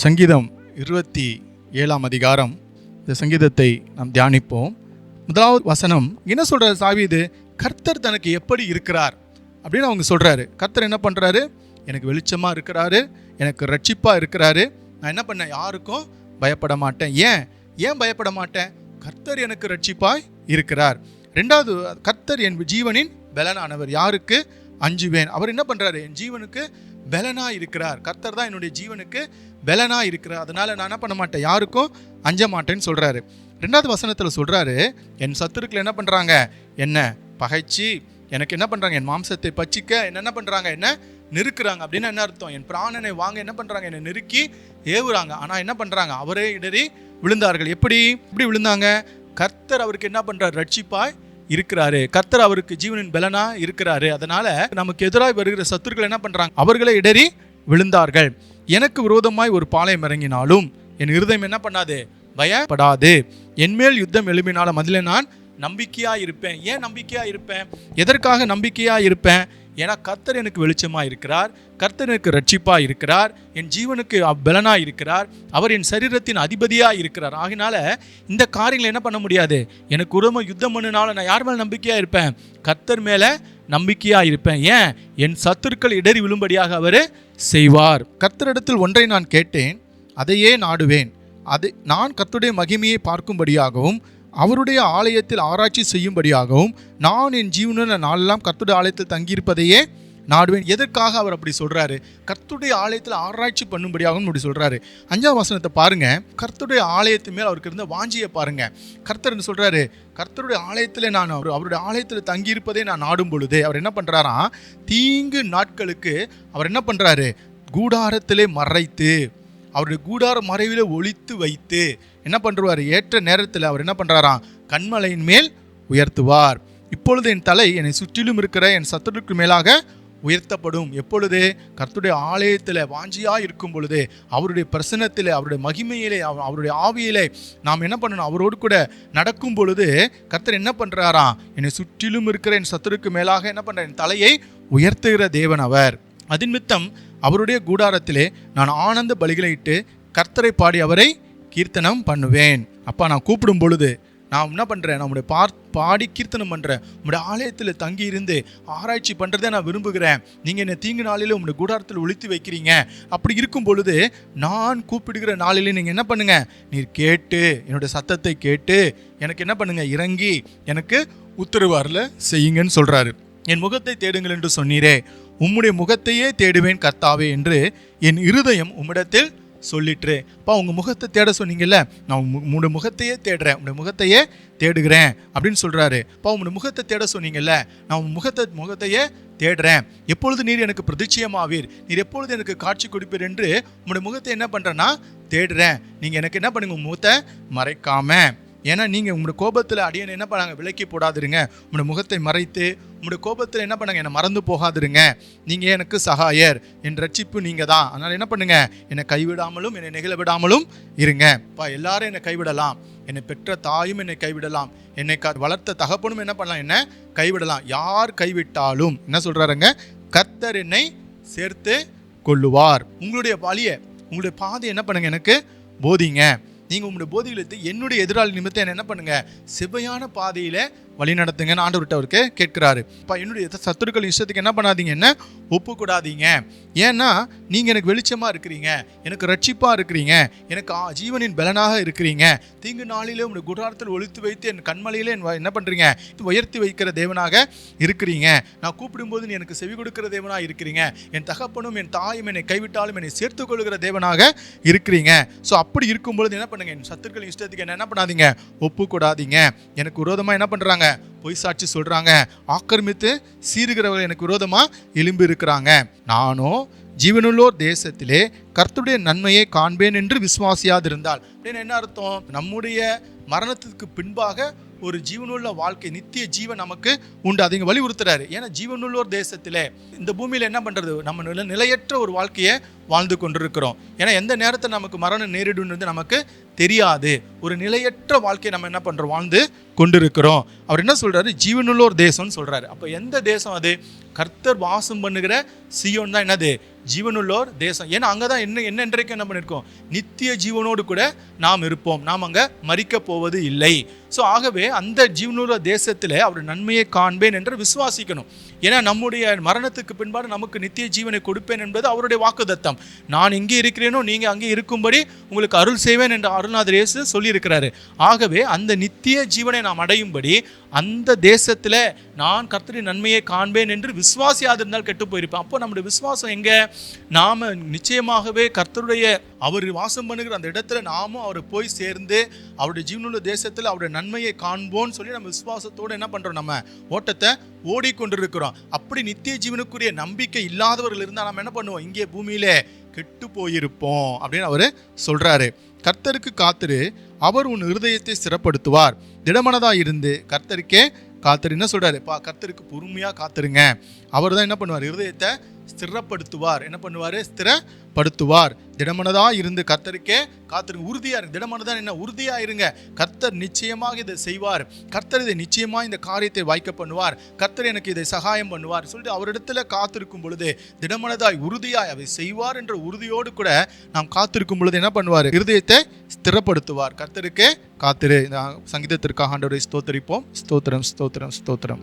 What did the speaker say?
சங்கீதம் இருபத்தி ஏழாம் அதிகாரம். இந்த சங்கீதத்தை நாம் தியானிப்போம். முதலாவது வசனம் என்ன சொல்கிறார் சாவிது கர்த்தர் தனக்கு எப்படி இருக்கிறார்? அப்படின்னு அவங்க சொல்கிறாரு கர்த்தர் என்ன பண்ணுறாரு எனக்கு வெளிச்சமாக இருக்கிறாரு எனக்கு ரட்சிப்பாக இருக்கிறாரு. நான் என்ன பண்ணேன்? யாருக்கும் பயப்பட மாட்டேன். ஏன்? ஏன் பயப்பட மாட்டேன்? கர்த்தர் எனக்கு ரட்சிப்பாய் இருக்கிறார். ரெண்டாவது கர்த்தர் என் ஜீவனின் பலனானவர். யாருக்கு? அஞ்சுவேன். அவர் என்ன பண்ணுறாரு என் ஜீவனுக்கு பலனாக இருக்கிறார் கர்த்தர் தான் என்னுடைய ஜீவனுக்கு பலனாக இருக்கிறார் அதனால் நான் என்ன பண்ண மாட்டேன்? யாருக்கும் அஞ்ச மாட்டேன்னு சொல்கிறாரு ரெண்டாவது வசனத்தில் சொல்கிறாரு என் சத்துருக்கள் என்ன பண்ணுறாங்க என்ன பகைச்சு எனக்கு என்ன பண்ணுறாங்க என் மாம்சத்தை பச்சிக்க என்ன என்ன பண்ணுறாங்க என்ன நெருக்கிறாங்க? அப்படின்னு என்ன அர்த்தம்? என் பிராணனை வாங்க என்ன பண்ணுறாங்க என்னை நெருக்கி ஏவுறாங்க. ஆனால் என்ன பண்ணுறாங்க அவரே இடறி விழுந்தார்கள். எப்படி? எப்படி விழுந்தாங்க? கர்த்தர் அவருக்கு என்ன பண்ணுறார் ரட்சிப்பாய் இருக்கிறாரு. கர்த்தர் அவருக்கு ஜீவனின் பலனா இருக்கிறாரு. அதனால நமக்கு எதிராக வருகிற சத்துருக்கள் என்ன பண்றாங்க? அவர்களை இடறி விழுந்தார்கள். எனக்கு விரோதமாய் ஒரு பாளையம் இறங்கினாலும் என் இருதயம் என்ன பண்ணாது? பயப்படாது. என்மேல் யுத்தம் எழுப்பினாலும் அதில் நான் நம்பிக்கையாக இருப்பேன். ஏன் நம்பிக்கையாக இருப்பேன்? எதற்காக நம்பிக்கையாக இருப்பேன்? ஏன்னா கர்த்தர் எனக்கு வெளிச்சமாக இருக்கிறார். கர்த்தர் எனக்கு ரட்சிப்பாக இருக்கிறார். என் ஜீவனுக்கு பலனாக இருக்கிறார். அவர் என் சரீரத்தின் அதிபதியாக இருக்கிறார். ஆகினால இந்த காரியங்களை என்ன பண்ண முடியாது? எனக்கு உடம்பு யுத்தம் பண்ணினாலும் நான் யார் மேலே நம்பிக்கையாக இருப்பேன்? கர்த்தர் மேலே நம்பிக்கையாக இருப்பேன். ஏன்? என் சத்துருக்கள் இடறி விழும்படியாக அவர் செய்வார். கர்த்தரிடத்தில் ஒன்றை நான் கேட்டேன். அதையே நாடுவேன். அது நான் கர்த்தருடைய மகிமையை பார்க்கும்படியாகவும் அவருடைய ஆலயத்தில் ஆராய்ச்சி செய்யும்படியாகவும் நான் என் ஜீவனில் நாளெல்லாம் கத்துடைய ஆலயத்தில் தங்கியிருப்பதையே நாடுவேன். எதற்காக அவர் அப்படி சொல்கிறாரு கர்த்துடைய ஆலயத்தில் ஆராய்ச்சி பண்ணும்படியாகவும் அப்படி சொல்கிறாரு அஞ்சாம் வசனத்தை பாருங்கள் கர்த்தருடைய ஆலயத்து மேல் அவருக்கு இருந்த வாஞ்சியை பாருங்க. கர்த்தர்னு சொல்கிறாரு கர்த்தருடைய ஆலயத்தில் நான் அவர் அவருடைய ஆலயத்தில் தங்கியிருப்பதே நான் நாடும் பொழுது அவர் என்ன பண்றாராம் தீங்கு நாட்களுக்கு அவர் என்ன பண்ணுறாரு கூடாரத்திலே மறைத்து அவருடைய கூடார மறைவில் ஒழித்து வைத்து என்ன பண்ணுவார் ஏற்ற நேரத்தில் அவர் என்ன பண்ணுறாராம் கண்மலையின் மேல் உயர்த்துவார். இப்பொழுது என் தலை என்னை சுற்றிலும் இருக்கிற என் சத்துருக்கு மேலாக உயர்த்தப்படும். எப்பொழுது? கர்த்தருடைய ஆலயத்தில் வாஞ்சியாக இருக்கும் பொழுது அவருடைய பிரசனத்தில் அவருடைய மகிமையிலே அவருடைய ஆவியிலே நாம் என்ன பண்ணணும்? அவரோடு கூட நடக்கும் பொழுது கர்த்தர் என்ன பண்ணுறாரா என்னை சுற்றிலும் இருக்கிற என் சத்துருக்கு மேலாக என்ன பண்ணுற என் தலையை உயர்த்துகிற தேவன் அவர். அதன் மித்தம் அவருடைய கூடாரத்திலே நான் ஆனந்த பலிகளை இட்டு கர்த்தரை பாடி அவரை கீர்த்தனம் பண்ணுவேன். அப்பா நான் கூப்பிடும் பொழுது நான் என்ன பண்ணுறேன் நம்முடைய பார் பாடி கீர்த்தனம் பண்ணுறேன் உங்களுடைய ஆலயத்தில் தங்கி இருந்து ஆராய்ச்சி பண்ணுறதே நான் விரும்புகிறேன். நீங்கள் என்னை தீங்கு நாளில் உங்களுடைய கூடாரத்தில் ஒழித்து வைக்கிறீங்க. அப்படி இருக்கும் பொழுது நான் கூப்பிடுகிற நாளில் நீங்கள் என்ன பண்ணுங்கள் நீர் கேட்டு என்னுடைய சத்தத்தை கேட்டு எனக்கு என்ன பண்ணுங்கள் இறங்கி எனக்கு உத்தரவாரில் செய்யுங்கன்னு சொல்கிறாரு என் முகத்தை தேடுங்கள் என்று சொன்னீரே. உம்முடைய முகத்தையே தேடுவேன் கர்த்தாவே என்று என் இருதயம் உம்மிடத்தில் சொல்லிட்டு அப்பா உங்கள் முகத்தை தேட சொன்னீங்கல்ல நான் உம் முகத்தையே தேடுறேன் உங்களுடைய முகத்தையே தேடுகிறேன் அப்படின்னு சொல்கிறாரு அப்பா உங்களுடைய முகத்தை தேட சொன்னீங்கல்ல நான் உன் முகத்தை முகத்தையே தேடுறேன். எப்பொழுது நீர் எனக்கு பிரதிச்சயமாவீர்? நீர் எப்பொழுது எனக்கு காட்சி கொடுப்பீர் என்று உங்களுடைய முகத்தை என்ன பண்ணுறேன்னா தேடுறேன். நீங்கள் எனக்கு என்ன பண்ணுங்க உங்கள் முகத்தை மறைக்காம. ஏன்னா நீங்கள் உங்களோட கோபத்தில் அடியனை என்ன பண்ணாங்க விலக்கி போடாதுருங்க. உங்களோட முகத்தை மறைத்து உங்களுடைய கோபத்தில் என்ன பண்ணுங்க? என்னை மறந்து போகாதிருங்க. நீங்கள் எனக்கு சகாயர். என் ரட்சிப்பு நீங்கள் தான் அதனால் என்ன பண்ணுங்க? என்னை கைவிடாமலும் என்னை நெகிழ விடாமலும் இருங்க. அப்பா எல்லாரும் என்னை கைவிடலாம். என்னை பெற்ற தாயும் என்னை கைவிடலாம். என்னை க வளர்த்த தகப்பனும் என்ன பண்ணலாம்? என்ன கைவிடலாம். யார் கைவிட்டாலும் என்ன சொல்கிறாருங்க கர்த்தர் என்னை சேர்த்து கொள்ளுவார். உங்களுடைய வழியை உங்களுடைய பாதை என்ன பண்ணுங்க? எனக்கு போதிங்க. நீங்கள் உங்களுடைய போதிகளுக்கு என்னுடைய எதிராளி நிமித்தம் என்ன பண்ணுங்க? செவ்வையான பாதையில் வழி நடத்துங்கன்னு ஆண்டவர்கிட்ட அவருக்கு கேட்கிறாரு. இப்போ என்னுடைய சத்துருக்கள் இஷ்டத்துக்கு என்ன பண்ணாதீங்க? என்ன? ஒப்பு கூடாதீங்க ஏன்னா நீங்கள் எனக்கு வெளிச்சமாக இருக்கிறீங்க. எனக்கு ரட்சிப்பாக இருக்கிறீங்க. எனக்கு ஆ- ஜீவனின் பலனாக இருக்கிறீங்க. தீங்கு நாளிலே உங்களுடைய குடாரத்தில் ஒழித்து வைத்து என் கண்மலையிலே என்ன பண்ணுறீங்க உயர்த்தி வைக்கிற தேவனாக இருக்கிறீங்க. நான் கூப்பிடும்போது நீ எனக்கு செவி கொடுக்கிற தேவனாக இருக்கிறீங்க. என் தகப்பனும் என் தாயும் என்னை கைவிட்டாலும் என்னை சேர்த்து கொள்கிற தேவனாக இருக்கிறீங்க. ஸோ அப்படி இருக்கும்பொழுது என்ன பண்ணுங்க? என் சத்துருக்கள் இஷ்டத்துக்கு என்ன என்ன பண்ணாதீங்க? ஒப்பு கூடாதீங்க எனக்கு விரோதமாக என்ன பண்ணுறாங்க பொய் சாட்சி சொல்கிறாங்க ஆக்கிரமித்து சீருகிறவர்கள் எனக்கு விரோதமாக எலும்பி இருக்கிறாங்க நானோ ஜீவனுள்ளோர் தேசத்திலே கர்த்துடைய நன்மையை காண்பேன் என்று விசுவாசியாதிருந்தால். அப்படின்னு என்ன அர்த்தம்? நம்முடைய மரணத்துக்கு பின்பாக ஒரு ஜீவனுள்ள வாழ்க்கை நித்திய ஜீவன் நமக்கு உண்டு. அதை வலியுறுத்துறாரு. ஏன்னா ஜீவனுள்ளோர் தேசத்திலே இந்த பூமியில் என்ன பண்ணுறது நம்ம நில நிலையற்ற ஒரு வாழ்க்கையை வாழ்ந்து கொண்டிருக்கிறோம். ஏன்னா எந்த நேரத்தில் நமக்கு மரணம் நேரிடும் நமக்கு தெரியாது. ஒரு நிலையற்ற வாழ்க்கையை நம்ம என்ன பண்ணுறோம் வாழ்ந்து கொண்டிருக்கிறோம். அவர் என்ன சொல்கிறாரு ஜீவனுள்ளோர் தேசம்னு சொல்கிறாரு அப்போ எந்த தேசம் அது? கர்த்தர் வாசம் பண்ணுகிற சியோன் தான் என்னது? ஜீவனுள்ளோர் தேசம். ஏன்னா அங்கே தான் என்ன என்ன இன்றைக்கு என்ன பண்ணியிருக்கோம் நித்திய ஜீவனோடு கூட நாம் இருப்போம். நாம் அங்கே மறிக்க போவது இல்லை. ஸோ ஆகவே அந்த ஜீவனுள்ள தேசத்தில் அவர் நன்மையை காண்பேன் என்று விசுவாசிக்கணும். ஏன்னா நம்முடைய மரணத்துக்கு பின்பாடு நமக்கு நித்திய ஜீவனை கொடுப்பேன் என்பது அவருடைய வாக்குதத்தம் நான் இங்கே இருக்கிறேனோ நீங்கள் அங்கே இருக்கும்படி உங்களுக்கு அருள் செய்வேன் என்று அருள்நாதர் இயேசு சொல்லியிருக்கிறாரு. ஆகவே அந்த நித்திய ஜீவனை நாம் அடையும்படி அந்த தேசத்தில் நான் கர்த்தரின் நன்மையை காண்பேன் என்று விசுவாசியாது இருந்தால் கெட்டு போயிருப்பேன் அப்போ நம்முடைய விசுவாசம் எங்கே? நாம் நிச்சயமாகவே கர்த்தருடைய அவர் வாசம் பண்ணுகிற அந்த இடத்துல நாமும் அவரை போய் சேர்ந்து அவருடைய ஜீவனுள்ள தேசத்தில் அவருடைய நன்மையை காண்போம்னு சொல்லி நம்ம விசுவாசத்தோடு என்ன பண்ணுறோம் நம்ம ஓட்டத்தை ஓடிக்கொண்டிருக்கிறோம். அப்படி நித்திய ஜீவனுக்குரிய நம்பிக்கை இல்லாதவர்கள் இருந்தால் நம்ம என்ன பண்ணுவோம்? இங்கே பூமியிலே கெட்டு போயிருப்போம் அப்படின்னு அவர் சொல்கிறாரு கர்த்தருக்கு காத்திரு அவர் உன் இருதயத்தை சிறப்படுத்துவார். திடமனதாக இருந்து கர்த்தருக்கே காத்திரு. என்ன சொல்கிறாரு பா கர்த்தருக்கு பொறுமையாக காத்திருங்க. அவர் தான் என்ன பண்ணுவார்? இருதயத்தை ஸ்திரப்படுத்துவார். என்ன பண்ணுவார்? ஸ்திரப்படுத்துவார். திடமனதாக இருந்து கர்த்தருக்கே காத்திருங்க. உறுதியாக இருங்க. திடமனதான் என்ன உறுதியாக இருங்க. கர்த்தர் நிச்சயமாக இதை செய்வார். கர்த்தர் இதை நிச்சயமாக இந்த காரியத்தை வாய்க்க பண்ணுவார். கர்த்தர் எனக்கு இதை சகாயம் பண்ணுவார். சொல்லிட்டு அவரிடத்துல காத்திருக்கும் பொழுது திடமனதாய் உறுதியாய் அதை செய்வார் என்ற உறுதியோடு கூட நாம் காத்திருக்கும் பொழுது என்ன பண்ணுவார்? இருதயத்தை ஸ்திரப்படுத்துவார். கர்த்தருக்கே காத்திரு. இந்த சங்கீதத்திற்காக ஆண்டவரை ஸ்தோத்தரிப்போம். ஸ்தோத்திரம் ஸ்தோத்திரம் ஸ்தோத்திரம்.